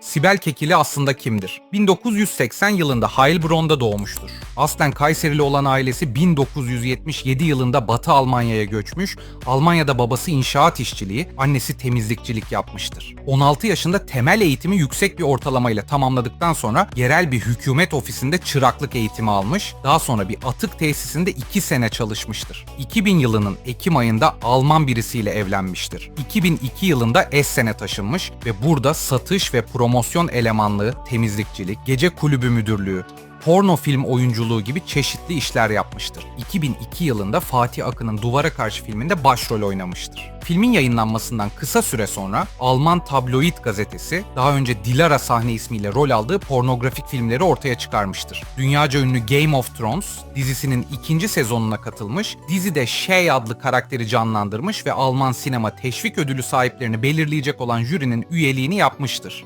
Sibel Kekili aslında kimdir? 1980 yılında Heilbronn'da doğmuştur. Aslen Kayserili olan ailesi 1977 yılında Batı Almanya'ya göçmüş, Almanya'da babası inşaat işçiliği, annesi temizlikçilik yapmıştır. 16 yaşında temel eğitimi yüksek bir ortalamayla tamamladıktan sonra yerel bir hükümet ofisinde çıraklık eğitimi almış, daha sonra bir atık tesisinde 2 sene çalışmıştır. 2000 yılının Ekim ayında Alman birisiyle evlenmiştir. 2002 yılında Essen'e taşınmış ve burada satış ve promosyon elemanlığı, temizlikçilik, gece kulübü müdürlüğü, porno film oyunculuğu gibi çeşitli işler yapmıştır. 2002 yılında Fatih Akın'ın Duvara Karşı filminde başrol oynamıştır. Filmin yayınlanmasından kısa süre sonra Alman tabloid gazetesi daha önce Dilara sahne ismiyle rol aldığı pornografik filmleri ortaya çıkarmıştır. Dünyaca ünlü Game of Thrones dizisinin ikinci sezonuna katılmış, dizide Shay adlı karakteri canlandırmış ve Alman sinema teşvik ödülü sahiplerini belirleyecek olan jürinin üyeliğini yapmıştır.